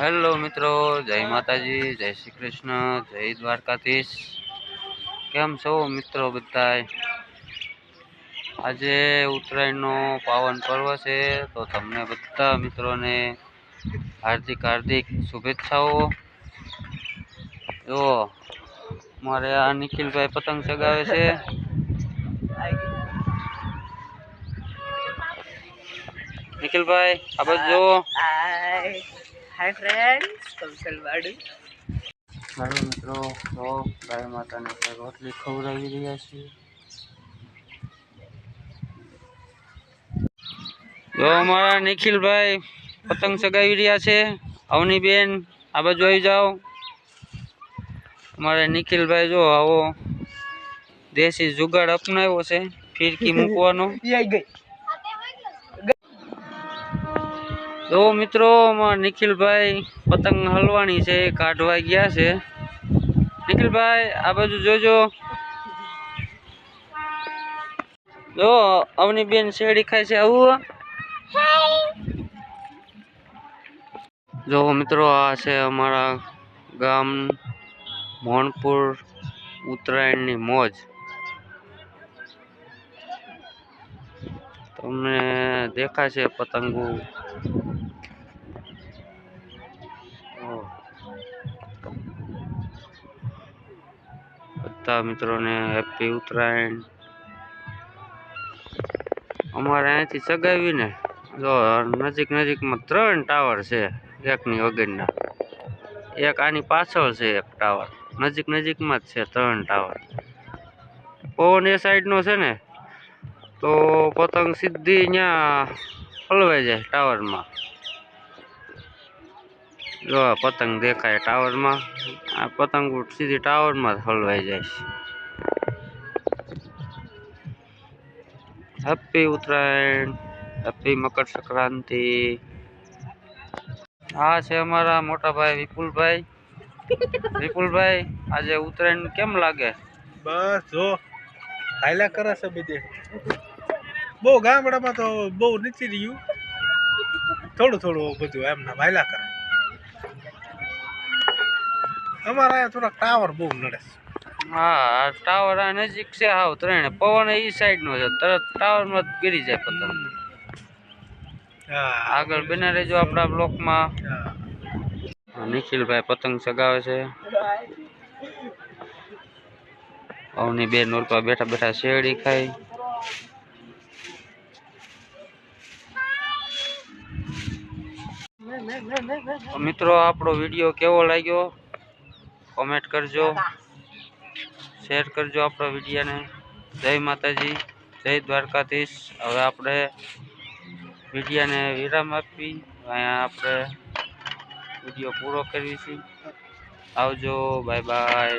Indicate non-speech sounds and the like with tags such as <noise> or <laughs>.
Hello મિત્રો, જય માતાજી, જય શ્રી કૃષ્ણ, જય દ્વારકાધીશ. કેમ છો મિત્રો બધાય? આજે ઉત્તરાયણનો પાવન પર્વ છે, તો તમને બધા મિત્રોને હાર્દિક હાર્દિક શુભેચ્છાઓ. જો, મારે આ નિખિલભાઈ પતંગ ચગાવે છે. નિખિલભાઈ, આ જુઓ. હાય ફ્રેન્ડ્સ કૌશલવાડુ હાલો મિત્રો તો ગાય માતાને આપણે રોટલી ખવડાવી રહ્યા છીએ. જો અમારા નિખિલભાઈ પતંગ ચગાવી રહ્યા છે. અવનીબેન આ બાજુ આવી જાઓ. અમારે નિખિલભાઈ જો આવો દેશી જુગાડ અપનાવ્યો છે ફિરકી મૂકવાનો. <laughs> ગઈ. જો મિત્રો નિખિલભાઈ પતંગ હલવાની છે, કાઢવા ગયા છે. નિખિલભાઈ, આ બાજુ જોજો. જો અવની બેન શેરડી ખાય છે, આવું જો મિત્રો, આ છે અમારા ગામ મોહનપુર ઉત્તરાયણની મોજ. તમને દેખાશે પતંગો. બધા મિત્રોને હેપી ઉત્તરાયણ. અમારે અહીંયાથી સગાવીને જો નજીક નજીકમાં ત્રણ ટાવર છે, એકની વગરના. એક આની પાછળ છે એક ટાવર. નજીક નજીકમાં જ છે ત્રણ ટાવર. પવન એ સાઈડનો છે ને, તો પતંગ સીધી ત્યાં હલવાઈ જાય ટાવરમાં. જો આ પતંગ દેખાય ટાવરમાં, આ પતંગ સીધી ટાવરમાં હલવાઈ જાય છે. Happy Uttarayan happy Makar Sankranti. આ છે અમારા મોટાભાઈ વિપુલભાઈ. વિપુલભાઈ, આજે ઉત્તરાયણ કેમ લાગે? બસ જો હાયલા કરે છે બધે. બહુ ગામડામાં તો બહુ નીચી રહ્યું. થોડું થોડું બધું એમના હાયલા કરે. અમારા અહીંયા થોડાક ટાવર બહુ નડે હા ટાવર આ નજીક છે હાવ ત્રણે. પવન એ સાઈડ નો છે. તરત ટાવરમાં જ ગીરી જાય પતંગ. આગળ બને રહેજો આપણા બ્લોકમાં. નિખિલભાઈ પતંગ ચગાવે છે. અવની બે નોરપા બેઠા બેઠા શેરડી ખાઈ મિત્રો આપણો વીડિયો કેવો લાગ્યો? કોમેન્ટ કરજો. શેર કરજો આપણો વિડીયોને. જય માતાજી, જય દ્વારકાધીશ. હવે આપણે વિડીયાને વિરામ આપી, અહીંયા આપણે વીડિયો પૂરો કરીશું. આવજો, બાય બાય.